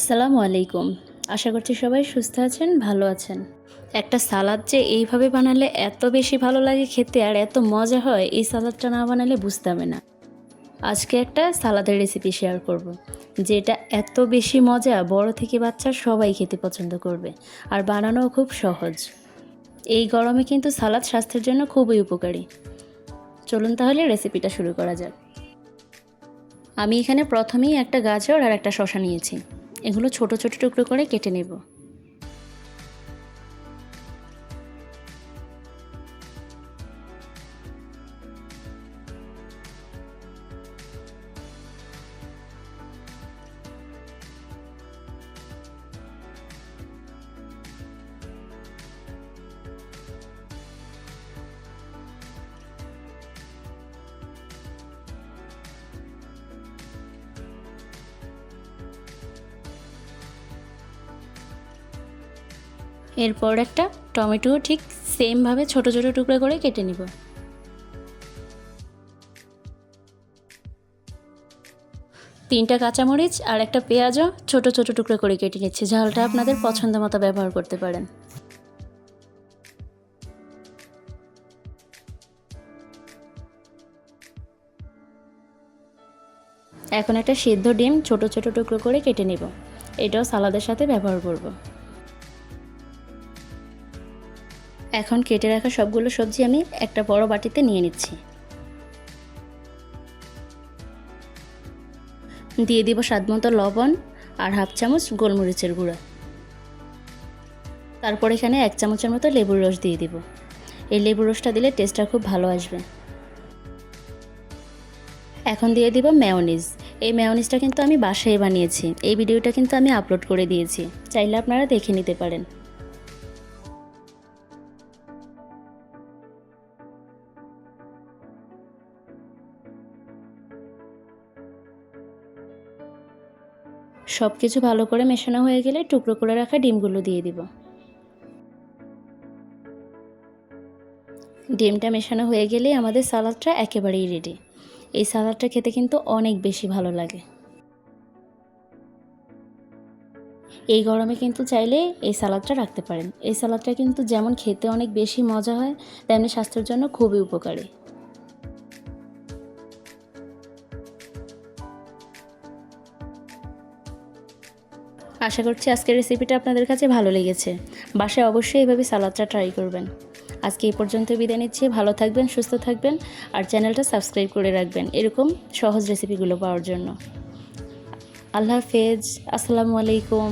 আসসালামু আলাইকুম। আশা করছি সবাই সুস্থ আছেন, ভালো আছেন। একটা সালাদ যে এইভাবে বানালে এত বেশি ভালো লাগে খেতে আর এত মজা হয়, এই সালাদটা না বানালে বুঝতামে না। আজকে একটা সালাদের রেসিপি শেয়ার করব। যেটা এত বেশি মজা বড় থেকে বাচ্চা সবাই খেতে পছন্দ করবে, আর বানানোও খুব সহজ। এই গরমে কিন্তু সালাদ স্বাস্থ্যের জন্য খুবই উপকারী। চলুন তাহলে রেসিপিটা শুরু করা যাক। আমি এখানে প্রথমেই একটা গাজর আর একটা শশা নিয়েছি। এগুলো ছোট ছোট টুকরো করে কেটে নেব। এরপর একটা টমেটো ঠিক সেমভাবে ছোট ছোট টুকরো করে কেটে নিব। তিনটা কাঁচামরিচ আর একটা পেঁয়াজও ছোট ছোট টুকরো করে কেটে নিচ্ছি। ঝালটা আপনাদের পছন্দ মতো ব্যবহার করতে পারেন। এখন একটা সিদ্ধ ডিম ছোট ছোট টুকরো করে কেটে নেব। এটাও সালাদের সাথে ব্যবহার করব। এখন কেটে রাখা সবগুলো সবজি আমি একটা বড় বাটিতে নিয়ে নিচ্ছি। দিয়ে দিব স্বাদমতো লবণ আর হাফ চামচ গোলমরিচের গুঁড়া। তারপর এখানে এক চামচের মতো লেবুর রস দিয়ে দিব। এই লেবুর রসটা দিলে টেস্টটা খুব ভালো আসবে। এখন দিয়ে দিব মেয়নিজ এই মেয়নিজটা কিন্তু আমি বাসায় বানিয়েছি। এই ভিডিওটা কিন্তু আমি আপলোড করে দিয়েছি। চাইলে আপনারা দেখে নিতে পারেন। সব কিছু ভালো করে মেশানো হয়ে গেলে টুকরো করে রাখা ডিমগুলো দিয়ে দিব। ডিমটা মেশানো হয়ে গেলে আমাদের সালাদটা একেবারেই রেডি এই সালাদটা খেতে কিন্তু অনেক বেশি ভালো লাগে। এই গরমে কিন্তু চাইলে এই সালাদটা রাখতে পারেন। এই সালাদটা কিন্তু যেমন খেতে অনেক বেশি মজা হয়, তেমনি স্বাস্থ্যের জন্য খুবই উপকারী। আশা করছি আজকের রেসিপিটা আপনাদের কাছে ভালো লেগেছে। বাসায় অবশ্যই এভাবে সালাদটা ট্রাই করবেন। আজকে এই পর্যন্ত বিদায় নিচ্ছি। ভালো থাকবেন, সুস্থ থাকবেন আর চ্যানেলটা সাবস্ক্রাইব করে রাখবেন এরকম সহজ রেসিপিগুলো পাওয়ার জন্য। আল্লাহ হাফেজ। আসসালামু আলাইকুম।